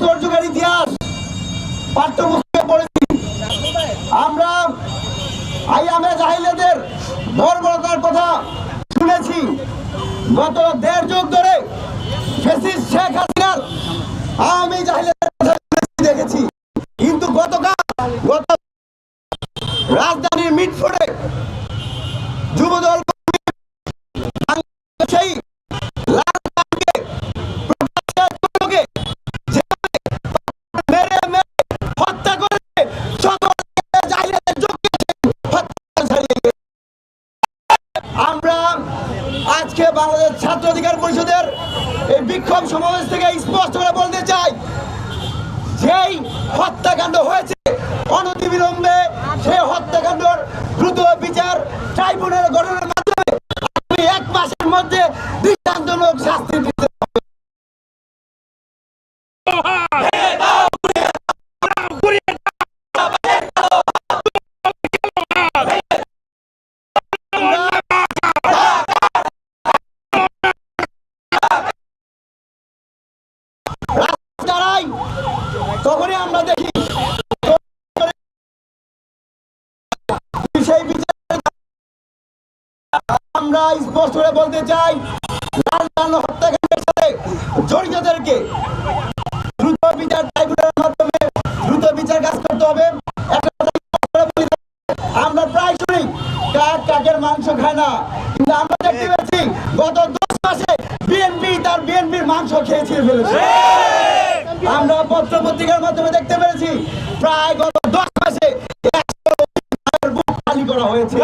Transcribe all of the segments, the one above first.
যুগের ইতিহাস পাঠ্যপুস্তকে পড়েছি। আমরা আইয়ামে জাহিলেদের বর্বরতার কথা শুনেছি। গত দেড় যুগ ধরে শেখ হাসিনার আওয়ামী আমরা আজকে বাংলাদেশ ছাত্র অধিকার পরিষদের এই বিক্ষোভ সমাবেশ থেকে স্পষ্ট করে বলতে চাই, যেই হত্যাকাণ্ড হয়েছে, অনতিবিলম্বে সেই হত্যাকাণ্ডর দ্রুত বিচার ট্রাইব্যুনাল গঠনের তখনই আমরা দেখি আমরা স্পষ্ট করে বলতে চাই দ্রুত বিচার কাজ করতে হবে। আমরা প্রায় শুনি মাংস খায় না। কিন্তু আমরা দেখতে পেয়েছি, গত দশ মাসে বিএনপি তার বিএনপির মাংস খেয়ে ফেলেছে। পত্রিকার মাধ্যমে দেখতে পেরেছি। প্রায় গত দশ মাসে খালি করা হয়েছে।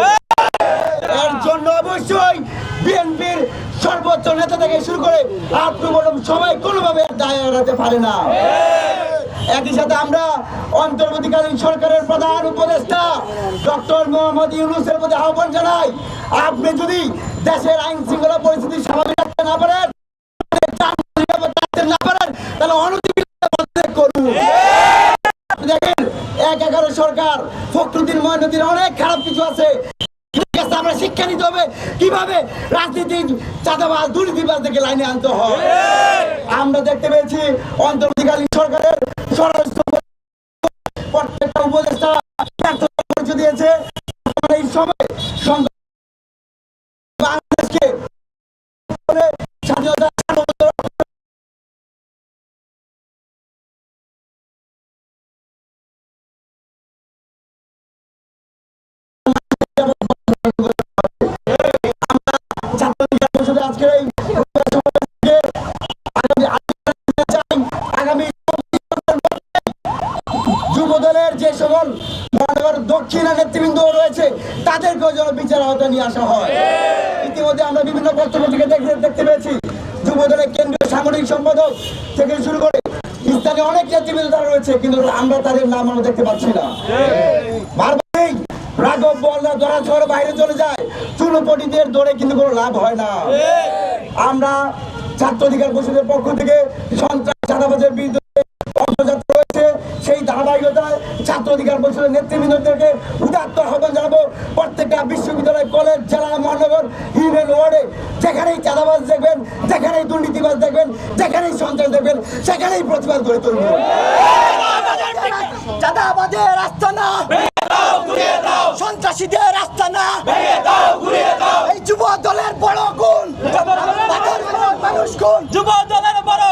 এর জন্য অবশ্যই বিএনপির সর্বোচ্চ নেতা থেকে শুরু করে বটম সবাই কোনোভাবে দায় এড়াতে পারে না। একই সাথে আমরা অন্তর্বর্তীকালীন সরকারের প্রধান উপদেষ্টা ডক্টর মোহাম্মদ ইউনুসের প্রতি আহ্বান জানাই, আপনি যদি দেশের আইন শৃঙ্খলা পরিস্থিতি স্বাভাবিক এগারো সরকার ফখরুদ্দিন মহিনুদ্দিন অনেক খারাপ কিছু আছে। আমরা শিক্ষা নিতে হবে। কীভাবে রাজনীতি চাঁদাবাজ দুর্নীতিবাজ থেকে লাইনে আনতে হয়? আমরা দেখতে পেয়েছি অন্তর্বর্তীকালীন সরকারের স্বরাষ্ট্র প্রত্যেকটা উপদেষ্টা দিয়েছে। এই সময় বাংলাদেশকে স্বাধীনতা দক্ষিণা নেতৃবৃন্দ রয়েছে, তাদেরকেও যেন বিচার আওতায় নিয়ে আসা হয়। ইতিমধ্যে আমরা বিভিন্ন পত্রপত্রিকা দেখতে দেখতে পেয়েছি। যুব দলের কেন্দ্রীয় সাংগঠনিক সম্পাদক থেকে শুরু করে স্থানীয় অনেক নেতৃবৃন্দ তারা রয়েছে, কিন্তু আমরা তাদের নাম আমরা দেখতে পাচ্ছি না। বারবারই রাঘব বলরা বাইরে চলে যায়। চুনোপটিদের দৌড়ে কিন্তু কোনো লাভ হয় না। আমরা ছাত্র অধিকার পরিষদের পক্ষ থেকে সন্ত্রাস, চাঁদাবাজের বিরুদ্ধে অধিকার পরিষদের নেতৃবৃন্দদেরকে উদাত্ত আহ্বান জানাব প্রত্যেকটা বিশ্ববিদ্যালয়, কলেজ, জেলা, মহানগর, ইউনিয়ন ওয়ার্ডে যেখানেই চাঁদাবাজ দেখবেন, যেখানেই দুর্নীতিবাজ দেখবেন, যেখানেই সন্ত্রাস দেখবেন, সেখানেই প্রতিবাদ করে তুলব। চাঁদাবাদের রাস্তা না। সন্ত্রাসীদের রাস্তা না। এই যুব দলের বড় গুণ। মানুষ গুণ। যুব দলের বড়